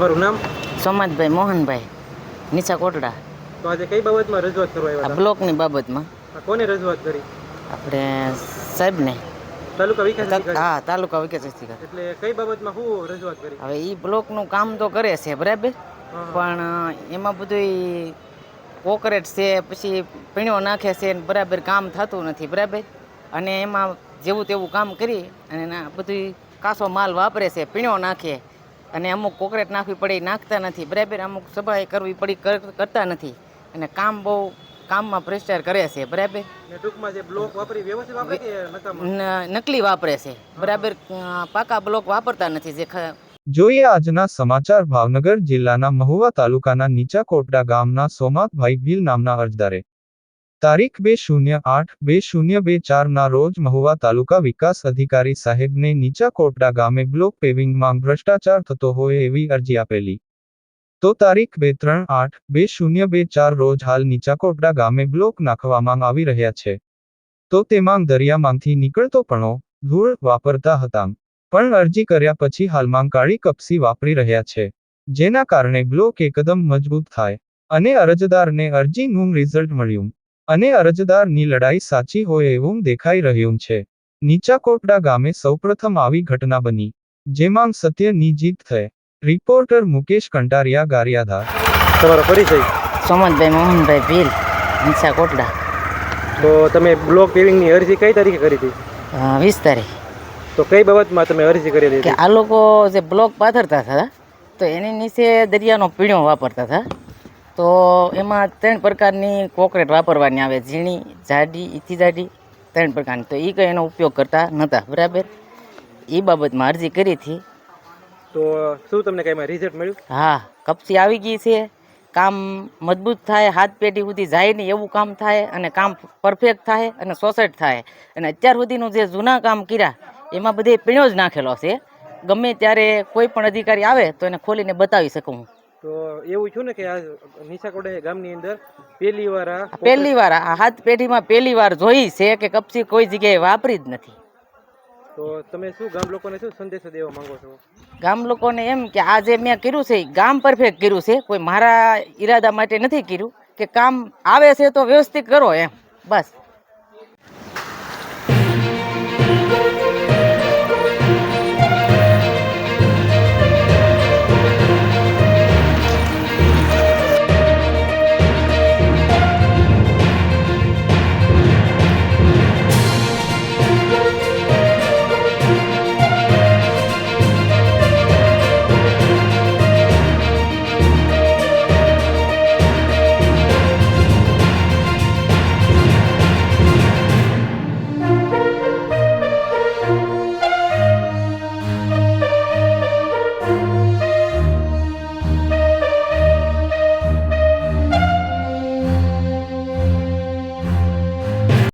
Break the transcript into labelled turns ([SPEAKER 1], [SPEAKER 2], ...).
[SPEAKER 1] તમારું નામ?
[SPEAKER 2] સોમાજભાઈ મોહનભાઈ નીચા કોટડા.
[SPEAKER 1] તો આજે કઈ બાબતમાં રજૂઆત કરવા આવ્યા
[SPEAKER 2] આ
[SPEAKER 1] હતા?
[SPEAKER 2] બ્લોકની બાબતમાં.
[SPEAKER 1] કોને રજૂઆત કરી?
[SPEAKER 2] આપણે સાહેબને.
[SPEAKER 1] તાલુકા વિકાસ
[SPEAKER 2] હા તાલુકા વિકાસ અધિકારી.
[SPEAKER 1] એટલે કઈ બાબતમાં શું રજૂઆત કરી?
[SPEAKER 2] હવે એ બ્લોકનું કામ તો કરે છે બરાબર? પણ એમાં બધું કોકરેટ છે પછી પીણો નાખે છે બરાબર કામ થતું નથી બરાબર? અને એમાં જેવું તેવું કામ કરી અને બધું કાસો માલ વાપરે છે પીણો નાખે અને અમુક કોકરેટ નાખવી પડે એ નાખતા નથી. બરાબર અમુક સફાઈ કરવી પડી કર- કરતા નથી. અને કામ બહુ કામમાં ભ્રષ્ટાચાર કરે છે બરાબર?
[SPEAKER 1] ટૂંકમાં જે બ્લોક વાપરી વ્યવસ્થિત વાપરે કે
[SPEAKER 2] નકલી વાપરે છે બરાબર? પાકા બ્લોક વાપરતા નથી જે
[SPEAKER 3] જોઈએ આજના સમાચાર ભાવનગર જિલ્લાના મહુવા તાલુકાના નીચા કોટડા ગામના સોમાતભાઈ ભીલ નામના અરજદારે તારીખ બે શૂન્ય આઠ બે શૂન્ય બે ચારના રોજ મહુવા તાલુકા વિકાસ અધિકારી સાહેબને નીચા કોટડા ગામે બ્લોક પેવિંગમાં ભ્રષ્ટાચાર થતો હોય એવી અરજી આપેલી. તો તારીખ બે ત્રણ આઠ બે શૂન્ય બે ચાર રોજ હાલ નીચા કોટડા ગામે બ્લોક નાખવામાં આવી રહ્યા છે. તો તેમાં દરિયામાંથી નીકળતો પણો, ધૂળ વાપરતા હતા. પણ અરજી કર્યા પછી હાલમાં કાળી કપસી વાપરી રહ્યા છે. જેના કારણે બ્લોક એકદમ મજબૂત થાય. અને અરજદારને અરજીનું રિઝલ્ટ મળ્યું. અને અરજદારની લડાઈ સાચી હોય એવું દેખાઈ રહ્યું છે. નીચા કોટડા ગામે સૌપ્રથમ આવી ઘટના બની જેમાં સત્યની જીત થઈ. રિપોર્ટર મુકેશ કંટારિયા ગારિયાધાર.
[SPEAKER 1] તમારો પરિચય?
[SPEAKER 2] સોમનભાઈ મોહનભાઈ ભીલ નીચા કોટડા
[SPEAKER 1] તો તમે બ્લોક પેવિંગની અરજી કઈ તારીખે કરી હતી?
[SPEAKER 2] વીસ તારીખ.
[SPEAKER 1] તો કઈ બાબતમાં તમે અરજી
[SPEAKER 2] કરી
[SPEAKER 1] હતી?
[SPEAKER 2] આ લોકો જે બ્લોક પાથરતા હતા તો એની નીચે દરિયાનો પીણો વાપરતા હતા. તો એમાં ત્રણ પ્રકારની કોકરેટ વાપરવાની આવે. ઝીણી જાડી ઈથી જાડી ત્રણ પ્રકારની. તો એ કંઈ એનો ઉપયોગ કરતા નહોતા બરાબર? એ બાબતમાં અરજી કરી હતી.
[SPEAKER 1] તો શું તમને કઈ રિઝલ્ટ મળ્યું?
[SPEAKER 2] હા કપસી આવી ગઈ છે. કામ મજબૂત થાય હાથ પેઢી સુધી જાય નહીં એવું કામ થાય અને કામ પરફેક્ટ થાય અને સોસેટ થાય. અને અત્યાર સુધીનું જે જૂના કામ કર્યા એમાં બધે પીણો જ નાખેલો છે. ગમે ત્યારે કોઈ પણ અધિકારી આવે તો એને ખોલીને બતાવી શકું હું.
[SPEAKER 1] તો એવું છું ને કે આ નિશાકોડે ગામની અંદર પહેલી વાર
[SPEAKER 2] પહેલી વાર આ હાથ પેઢીમાં પહેલી વાર જોઈ છે કે કપચી કોઈ જગ્યાએ વાપરી જ નથી.
[SPEAKER 1] તો તમે શું ગામ લોકોને શું સંદેશો દેવા માંગો છો?
[SPEAKER 2] ગામ લોકોને એમ કે આ જે મેં કર્યું છે ગામ પરફેક્ટ કર્યું છે કોઈ મારા ઈરાદા માટે નથી કર્યું કે કામ આવે છે તો વ્યવસ્થિત કરો એમ બસ.